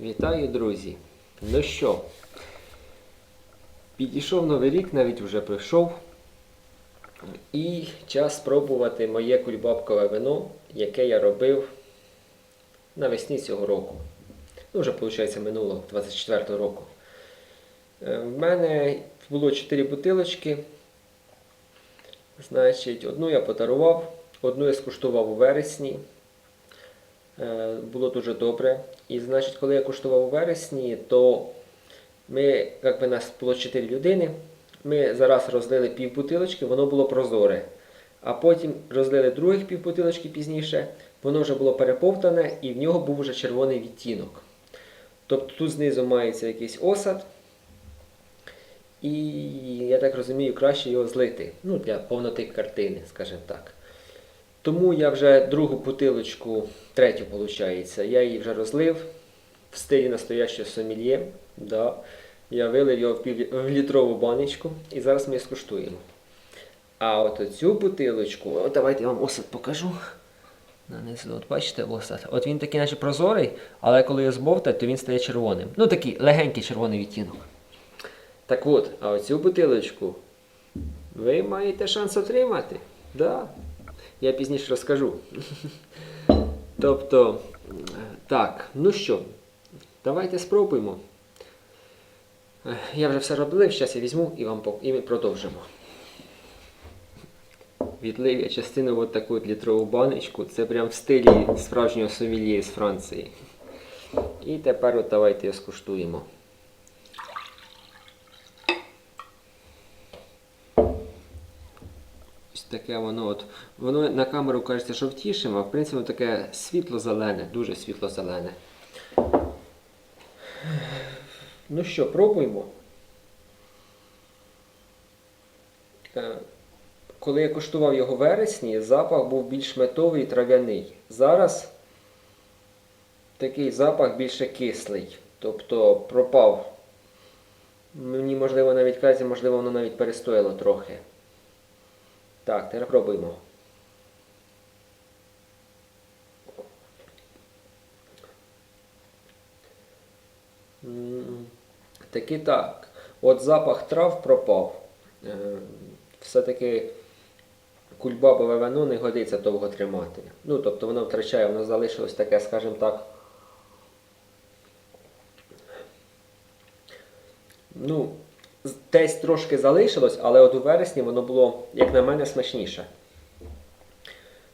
Вітаю, друзі! Ну що, підійшов новий рік, навіть вже прийшов. І час спробувати моє кульбабкове вино, яке я робив навесні цього року. Ну, вже, виходить, минулого, 24-го року. Е, В мене було 4 бутилочки. Значить, одну я подарував, одну я скуштував у вересні. Е, Було дуже добре. І значить, коли я куштував у вересні, то ми, якби нас було 4 людини, ми зараз розлили пів бутилочки, воно було прозоре. А потім розлили других пів бутилочки пізніше, воно вже було переповтане і в нього був вже червоний відтінок. Тобто тут знизу мається якийсь осад. І я так розумію, краще його злити. Ну, для повноти картини, скажімо так. Тому я вже другу бутилочку, третю, виходить, я її вже розлив в стилі настоящого сомельє. Да. Я вилив його в, пів, в літрову баночку і зараз ми її скуштуємо. А от оцю бутилочку, от давайте я вам осад покажу. Нанизу, от бачите осад. От він такий, наче прозорий, але коли його збовтати, то він стає червоним. Ну такий легенький червоний відтінок. Так от, а оцю бутилочку ви маєте шанс отримати. Да. Я пізніше розкажу. Тобто, так, ну що, давайте спробуємо. Я вже все робив, зараз я візьму і вам і ми продовжимо. Відлив я частину от таку літрову баночку. Це прям в стилі справжнього сомельє з Франції. І тепер от давайте скуштуємо. Таке воно от. Воно на камеру кажеться жовтішим, а в принципі воно таке світло-зелене, дуже світло-зелене. Ну що, пробуємо. Е, Коли я куштував його в вересні, запах був більш метовий і трав'яний. Зараз такий запах більше кислий. Тобто пропав. Мені можливо навіть казі, можливо, воно навіть перестояло трохи. Так, тепер пробуємо. М, Таки так. От запах трав пропав. Е, Все-таки кульбабове вино не годиться довго тримати. Ну, тобто воно втрачає, воно залишилось таке, скажімо так. Ну, десь трошки залишилось, але от у вересні воно було, як на мене, смачніше.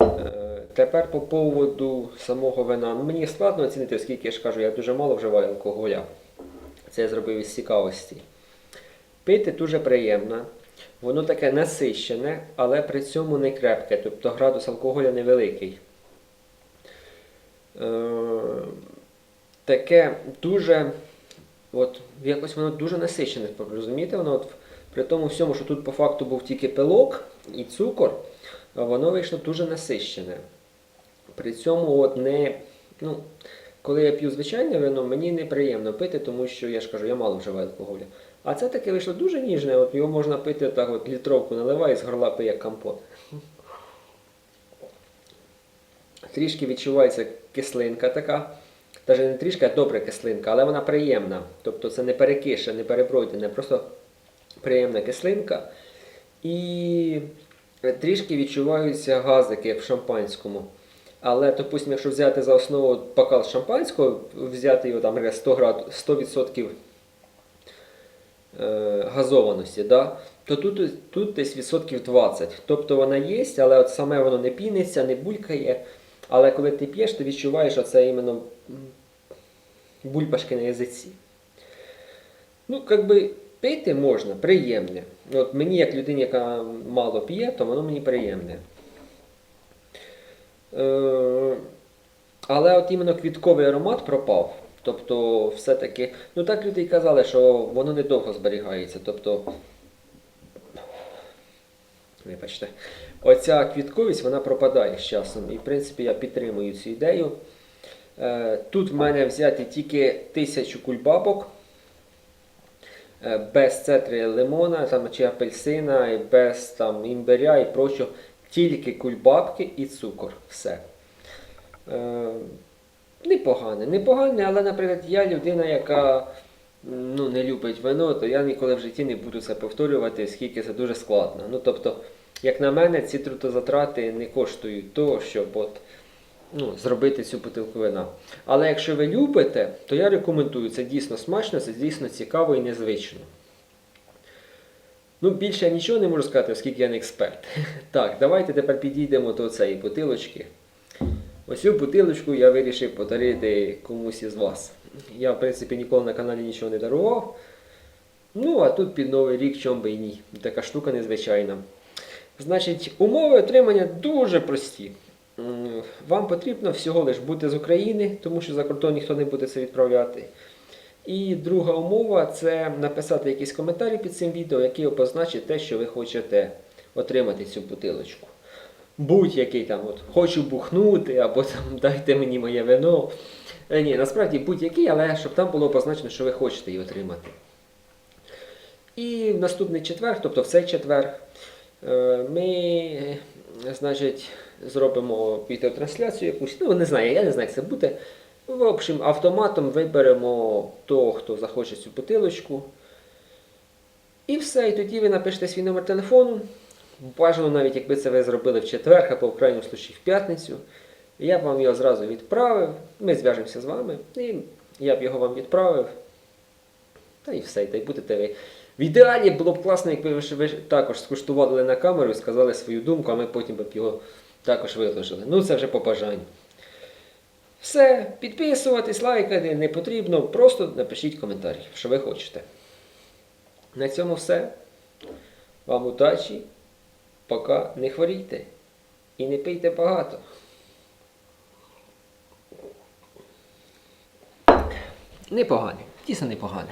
Е, Тепер по поводу самого вина. Ну, мені складно оцінити, оскільки я ж кажу, я дуже мало вживаю алкоголя. Це я зробив із цікавості. Пити дуже приємно. Воно таке насищене, але при цьому не крепке, тобто градус алкоголя невеликий. Е, таке дуже, от, якось воно дуже насичене, розумієте? Воно от, при тому всьому, що тут по факту був тільки пилок і цукор, воно вийшло дуже насищене. При цьому от не, ну, коли я п'ю звичайне вино, мені неприємно пити, тому що я ж кажу, я мало вживаю алкоголю. А це таке вийшло дуже ніжне, от його можна пити так, от літровку наливає, з горла пиє як компот. Трішки відчувається кислинка така. Навіть не трішки, а добра кислинка, але вона приємна. Тобто це не перекише, не перебродене, просто приємна кислинка. І трішки відчуваються газики, як в шампанському. Але, допустимо, якщо взяти за основу бокал шампанського, взяти його там 100 град... 100% е, газованості, да? то тут, тут десь відсотків 20. Тобто вона є, але от саме воно не піниться, не булькає. Але коли ти п'єш, ти відчуваєш, що це іменно бульбашки на язиці. Ну, як би пити можна, приємне. От мені, як людині, яка мало п'є, то воно мені приємне. Е, але от іменно квітковий аромат пропав. Тобто, все-таки, ну так люди й казали, що воно недовго зберігається. Тобто, вибачте, оця квітковість вона пропадає з часом. І в принципі я підтримую цю ідею. Е, Тут в мене взяті тільки тисячу кульбабок. е, Без цетри лимона там, чи апельсина, і без там, імбиря і прочого. Тільки кульбабки і цукор. Все. Е, Непогане, непогане, але, наприклад, я людина, яка ну, не любить вино, то я ніколи в житті не буду це повторювати, скільки це дуже складно. Ну, тобто, як на мене, ці трудозатрати не коштують того, щоб от, ну, зробити цю бутилку вина. Але якщо ви любите, то я рекомендую. Це дійсно смачно, це дійсно цікаво і незвично. Ну, більше я нічого не можу сказати, оскільки я не експерт. Так, давайте тепер підійдемо до цієї бутилочки. Ось цю бутилочку я вирішив подарити комусь із вас. Я, в принципі, ніколи на каналі нічого не дарував. Ну, а тут під Новий рік чом би і ні. Така штука незвичайна. Значить, умови отримання дуже прості. Вам потрібно всього лиш бути з України, тому що за кордон ніхто не буде це відправляти. І друга умова це написати якийсь коментарі під цим відео, який обозначить те, що ви хочете отримати цю бутилочку. Будь-який там, от, хочу бухнути, або там дайте мені моє вино. Е, ні, насправді будь-який, але щоб там було позначено, що ви хочете її отримати. І в наступний четвер, тобто в цей четвер, е, ми, значить, зробимо відеотрансляцію якусь. Ну, не знаю, я не знаю, як це буде. В общем, автоматом виберемо того, хто захоче цю бутилочку. І все, і тоді ви напишете свій номер телефону. Бажано навіть, якби це ви зробили в четвер, або в крайньому случаї в п'ятницю. Я б вам його зразу відправив. Ми зв'яжемося з вами. І я б його вам відправив. Та і все, та й будете ви. В ідеалі було б класно, якби ви, також скуштували на камеру і сказали свою думку, а ми потім б його також виложили. Ну, це вже по бажанню. Все, підписуватись, лайкати не потрібно, просто напишіть коментарі, що ви хочете. На цьому все. Вам удачі, пока не хворійте і не пийте багато. Непогане, дійсно непогане.